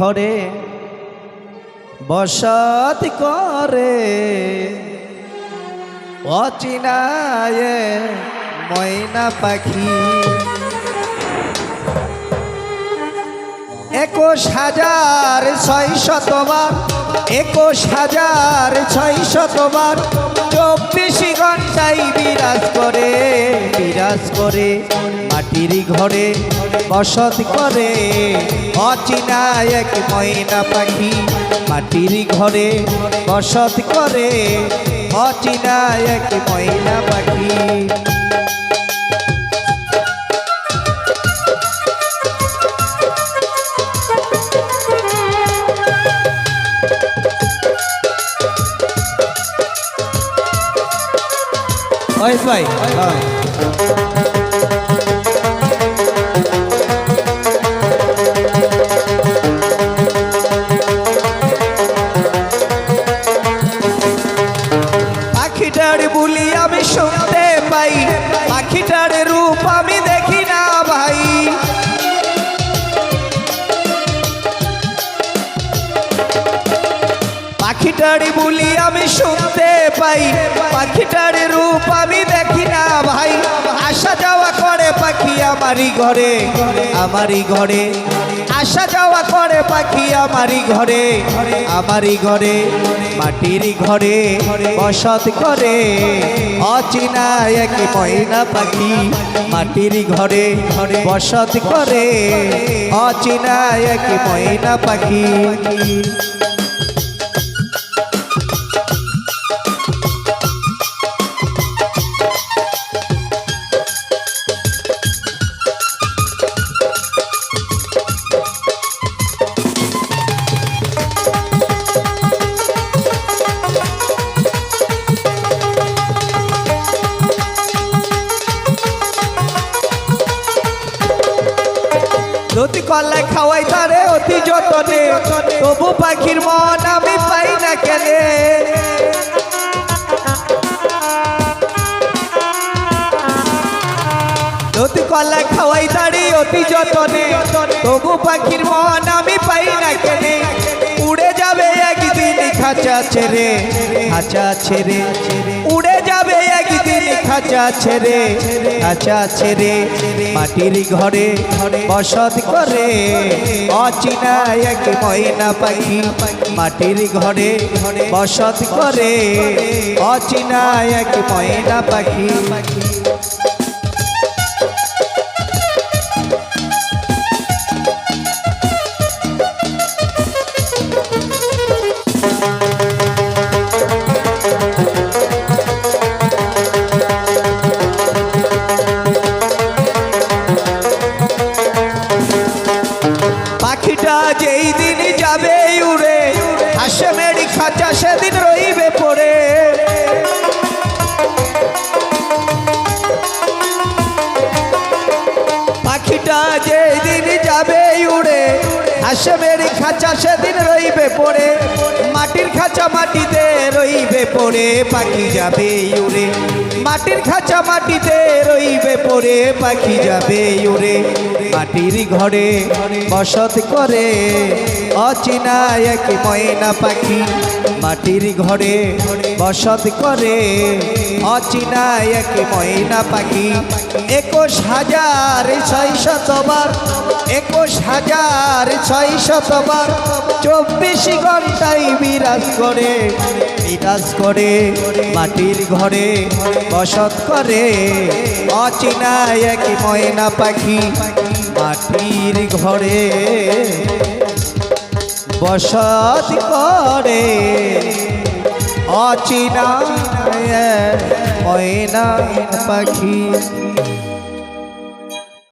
ঘরে বসত করে অচিনায় ময়না পাখি। একুশ হাজার ছয় শতবার একুশ হাজার ছয় শতবার চব্বিশ ঘন্টায় বিরাজ করে বিরাজ করে। মাটির ঘরে বসত করে। অচিনা এক ময়না পাখি মাটির ঘরে বসত করে। অচিনা এক ময়না পাখি। ওই ভাই হ্যাঁ পাখিটার বুলি আমি শুনতে পাই। পাখিটার রূপ আমি দেখি না ভাই। পাখিটার বুলি আমি শুনতে পাই। পাখিটার রূপ আমি দেখি না ভাই। আসা যাওয়া পাখি আমারই ঘরে আমারই ঘরে। আসা যাওয়া করে পাখি আমারই ঘরে আমারই ঘরে, মাটির ঘরে বসত করে। অচিনা এক ময়না পাখি মাটির ঘরে বসত করে। অচিনা এক ময়না পাখি নদী কল্লায় খাওয়াই তারে অতি যতনে। তবু পাখির মন আমি পাই না কেনে। নদী কল্লায় খাওয়াই তারে অতি যতনে। তবু পাখির মন আমি পাই না কেনে। উড়ে যাবে একদিন খাঁচা ছেড়ে খাঁচা ছেড়ে। একদিন খাঁচা ছেড়ে খাঁচা ছেড়ে মাটির ঘরে বসত করে। অচিনা এক ময়না পাখি মাটির ঘরে বসত করে। অচিনা এক ময়না পাখি পাখিটা যেই দিন যাবে উড়ে, হাসেমেরি খাঁচা সেদিন রইবে পড়ে। পাখিটা যেই দিন যাবে উড়ে, হাসেমেরি খাঁচা সেদিন রইবে পড়ে। মাটির খাঁচা মাটিতে রইবে পড়ে, পাখি যাবে উড়ে। মাটির খাঁচা মাটিতে রইবে পরে পাখি যাবে ওরে মাটির ঘরে বসত করে অচিনা এক ময়না পাখি। মাটির ঘরে বসত করে। অচিনা এক ময়না পাখি, একুশ হাজার ছয় শতবার একুশ হাজার ছয় শতবার চব্বিশ ঘন্টায় বিরাজ করে বিরাজ করে মাটির ঘরে বসত করে। অচিনা এক ময়না পাখি, মাটির ঘরে বসত করে। অচিনা ময়না পাখি।